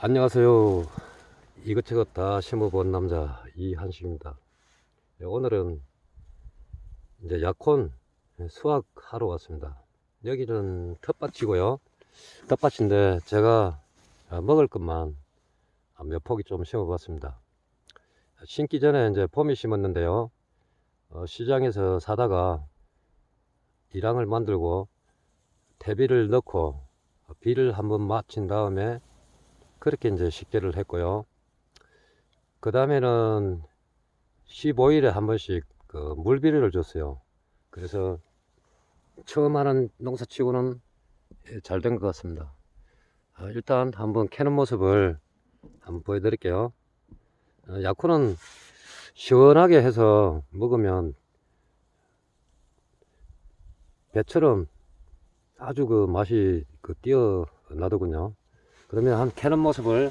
안녕하세요. 이것저것 다 심어본 남자 이한식입니다. 네, 오늘은 이제 약혼 수확하러 왔습니다. 여기는 텃밭이고요. 텃밭인데 제가 아, 먹을 것만 몇 포기 좀 심어 봤습니다. 심기 전에 이제 봄에 심었는데요. 어, 시장에서 사다가 이랑을 만들고 대비를 넣고 비를 한번 맞힌 다음에 그렇게 이제 식재를 했고요. 그 다음에는 15일에 한 번씩 그 물비료를 줬어요. 그래서 처음 하는 농사치고는 잘 된 것 같습니다. 아, 일단 한번 캐는 모습을 한번 보여드릴게요. 어, 약초는 시원하게 해서 먹으면 배처럼 아주 그 맛이 그 뛰어나더군요. 그러면 한 캐는 모습을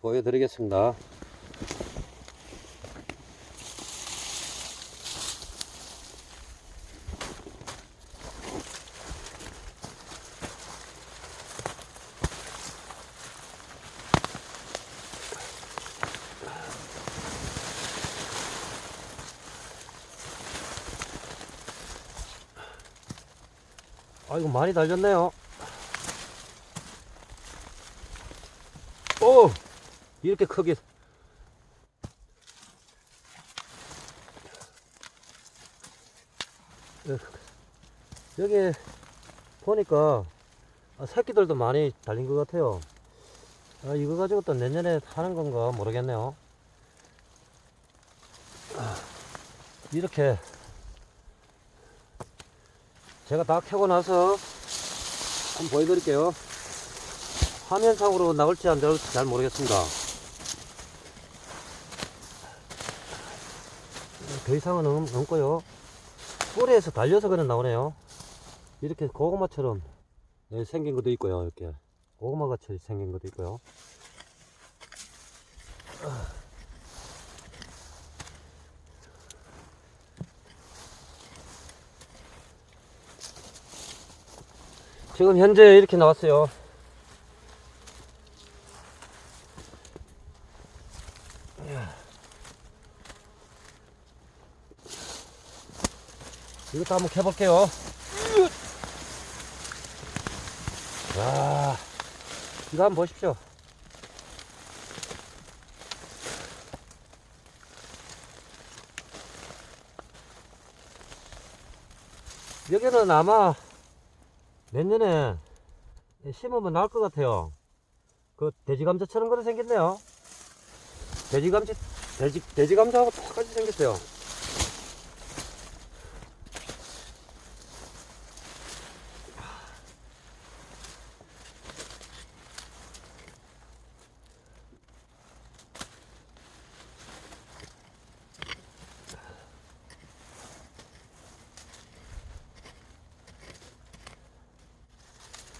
보여드리겠습니다. 아이고 많이 달렸네요. 오! 이렇게 크게. 예, 여기 보니까 아, 새끼들도 많이 달린 것 같아요. 아, 이거 가지고 또 내년에 하는 건가 모르겠네요. 아, 이렇게 제가 다 캐고 나서 한번 보여드릴게요. 화면상으로 나올지 안 나올지 잘 모르겠습니다. 더 이상은 없, 없고요. 뿌리에서 달려서 그냥 나오네요. 이렇게 고구마처럼 네, 생긴 것도 있고요. 이렇게 고구마 같이 생긴 것도 있고요. 지금 현재 이렇게 나왔어요. 이것도 한번 캐볼게요. 와, 이거 한번 보십시오. 여기는 아마 내년에 심으면 나을 것 같아요. 그 돼지 감자처럼 그래 생겼네요. 돼지 감자, 돼지, 돼지 감자하고 똑같이 생겼어요.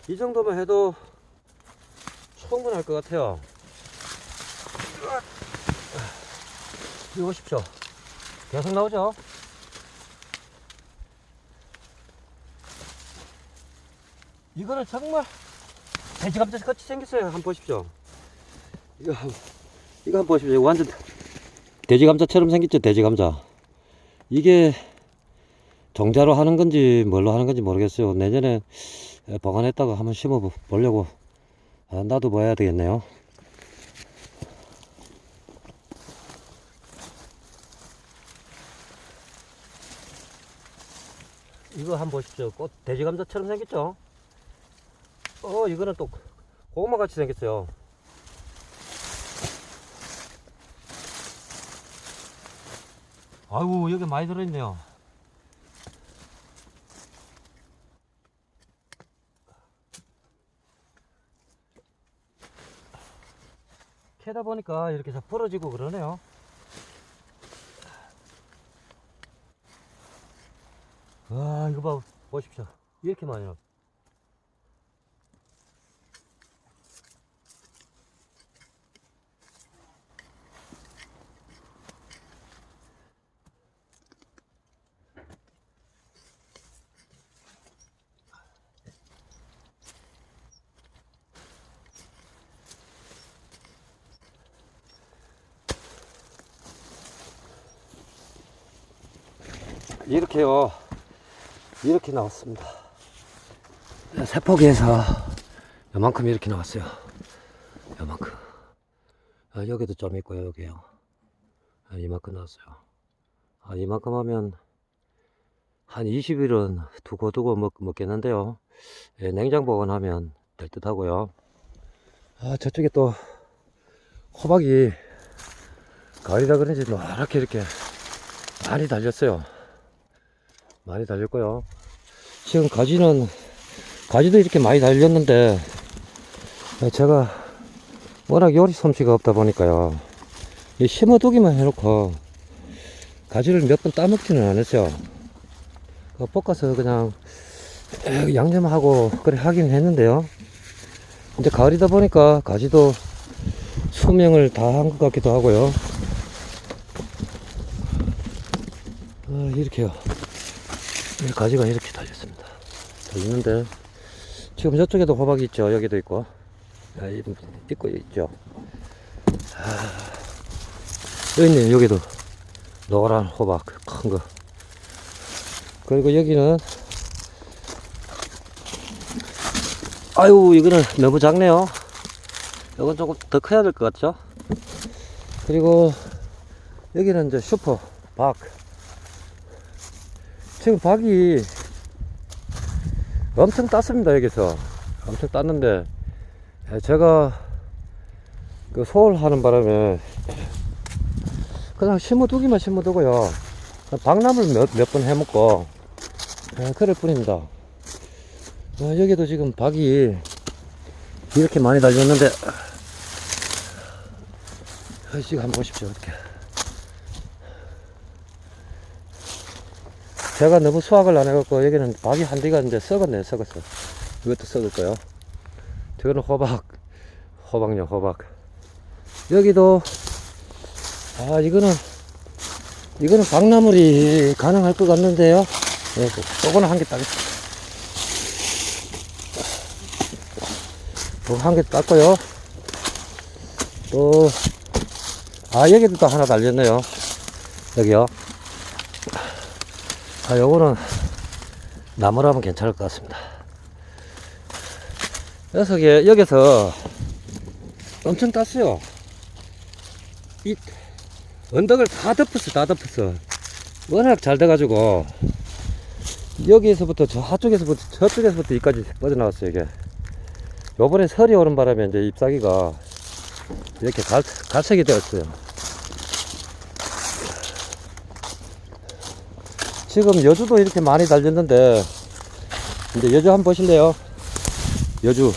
이 정도만 해도 충분할 것 같아요. 이거 보십시오. 계속 나오죠? 이거는 정말 돼지 감자 같이 생겼어요. 한번 보십시오. 이거, 한- 이거 한번 보십시오. 이거 완전 돼지 감자처럼 생겼죠? 돼지 감자. 이게 정자로 하는 건지 뭘로 하는 건지 모르겠어요. 내년에 보관했다가 한번 심어 보려고 아, 놔둬봐야 되겠네요. 이거 한번 보십시오. 꽃 돼지 감자처럼 생겼죠? 어, 이거는 또 고구마 같이 생겼어요. 아이고, 여기 많이 들어있네요. 캐다 보니까 이렇게 다 부러지고 그러네요. 와, 이거 봐, 보십시오. 이렇게 많이 나. 이렇게요. 이렇게 나왔습니다. 세포기에서 요만큼 이렇게 나왔어요. 요만큼. 아, 여기도 좀 있고요, 여기요. 아, 이만큼 나왔어요. 아, 이만큼 하면 한 20일은 두고두고 먹, 먹겠는데요. 예, 냉장 보관하면 될 듯 하고요. 아, 저쪽에 또 호박이 가을이라 그런지 노랗게 이렇게 많이 달렸어요. 많이 달렸고요. 지금 가지는, 가지도 이렇게 많이 달렸는데, 어, 제가 워낙 요리 솜씨가 없다 보니까요. 이 심어두기만 해놓고, 가지를 몇 번 따먹지는 않았어요. 그 볶아서 그냥 에, 양념하고 그래 하긴 했는데요. 이제 가을이다 보니까 가지도 수명을 다 한 것 같기도 하고요. 아, 이렇게요. 이 가지가 이렇게 달렸습니다. 달렸는데 지금 저쪽에도 호박이 있죠. 여기도 있고. 아, 이- 있고 있죠. 아, 여기 있네요. 여기도 노란 호박 큰 거. 그리고 여기는 아유 이거는 너무 작네요. 이건 조금 더 커야 될 것 같죠? 그리고 여기는 이제 슈퍼 박. 지금 박이 엄청 땄습니다 여기서. 엄청 땄는데 예, 제가 그 소홀 하는 바람에 그냥 심어두기만 심어두고요. 박나물 몇 몇 번 해먹고 예, 그럴 뿐입니다. 아, 여기도 지금 박이 이렇게 많이 달렸는데 아, 지금 한번 보십시오 이렇게 제가 너무 수확을 안 해갖고 여기는 박이 한 대가 이제 썩었네요 썩었어. 이것도 썩을 거요. 저거는 호박 호박요 호박. 여기도 아 이거는 이거는 박나물이 가능할 것 같는데요. 네, 요거는 한 개 따겠습니다 요거 한개 땄고요. 또 아 여기도 또 하나 달렸네요. 여기요 아, 요거는 나무라면 괜찮을 것 같습니다. 녀석이 여기서 엄청 땄어요. 이 언덕을 다 덮었어, 다 덮었어. 워낙 잘 돼가지고 여기에서부터 저쪽에서부터 저쪽에서부터 여기까지 뻗어나왔어요, 이게. 요번에 설이 오는 바람에 이제 잎사귀가 이렇게 갈, 갈색이 되었어요. 지금 여주도 이렇게 많이 달렸는데 이제 여주 한번 보실래요? 여주.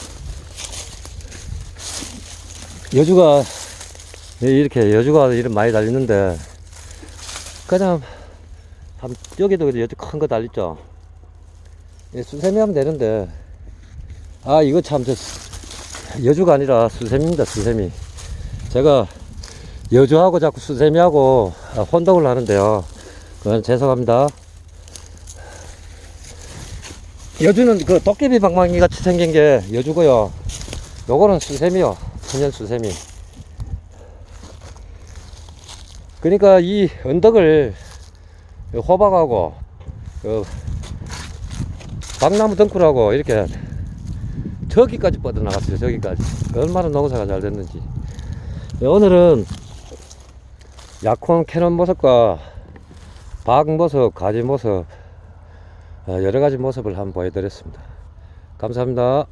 여주가 이렇게 여주가 이렇게 많이 달렸는데 그냥 한 여기도 여주 큰 거 달렸죠? 예, 수세미 하면 되는데. 아 이거 참 저 여주가 아니라 수세미입니다 수세미. 제가 여주하고 자꾸 수세미하고 아, 혼동을 하는데요. 그건 죄송합니다 여주는 그 도깨비 방망이 같이 생긴 게 여주고요. 요거는 수세미요. 천연 수세미. 그러니까 이 언덕을 호박하고 그 박나무 덩굴하고 이렇게 저기까지 뻗어나갔어요. 저기까지. 얼마나 농사가 잘 됐는지. 오늘은 약혼 캐논 모습과 박 모습, 가지 어, 여러 가지 모습을 한번 보여드렸습니다. 감사합니다.